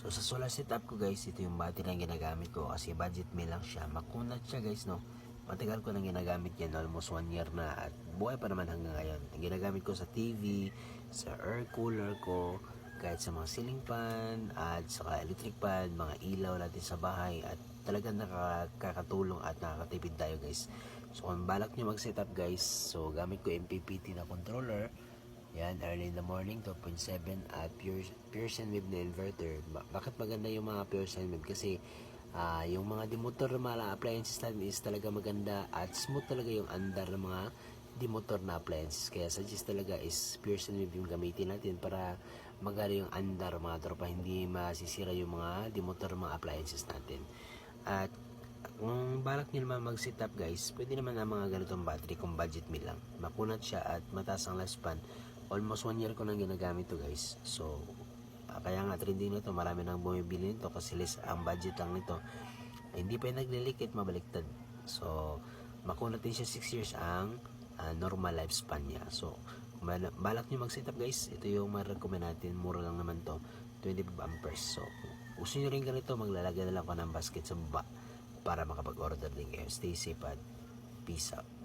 So sa solar setup ko guys, ito yung battery na ginagamit ko kasi budget meal lang siya. Makunat siya guys no. Matagal ko nang ginagamit yan, almost one year na at buhay pa naman hanggang ngayon. Ginagamit ko sa TV, sa air cooler ko, kahit sa mga ceiling fan at saka electric fan, mga ilaw natin sa bahay at talagang nakakatulong at nakakatipid tayo guys. So kung balak nyo mag-setup guys, so gamit ko MPPT na controller, yan, early in the morning, 2.7 at pure, pure sine wave na inverter. Ba- bakit maganda yung mga pure sine wave? Kasi ah, yung mga demotor na mga appliances natin is talaga maganda at smooth talaga yung andar ng mga demotor na appliances. Kaya suggest talaga is pure sine wave yung gamitin natin para magana yung andar mga tropa. Hindi masisira yung mga demotor mga appliances natin. At kung balak nyo naman mag-setup guys, pwede naman ang mga ganitong battery kung budget meal lang. Makunat siya at mataas ang lifespan. Almost one year ko nang ginagamit to guys. So, ah, kaya nga trending nito, marami nang bumibili nito kasi less ang budget lang nito. hindi pa yung naglilikit, mabaliktad. So, makunat din siya 6 years ang ah, normal lifespan niya. So, balak nyo mag-setup guys, ito yung ma-recommend natin. Mura lang naman to. 25 amperes. So, gusto nyo rin ganito, maglalagay na lang ako ng basket sa baba para makapag-order din kayo. Stay safe at peace out.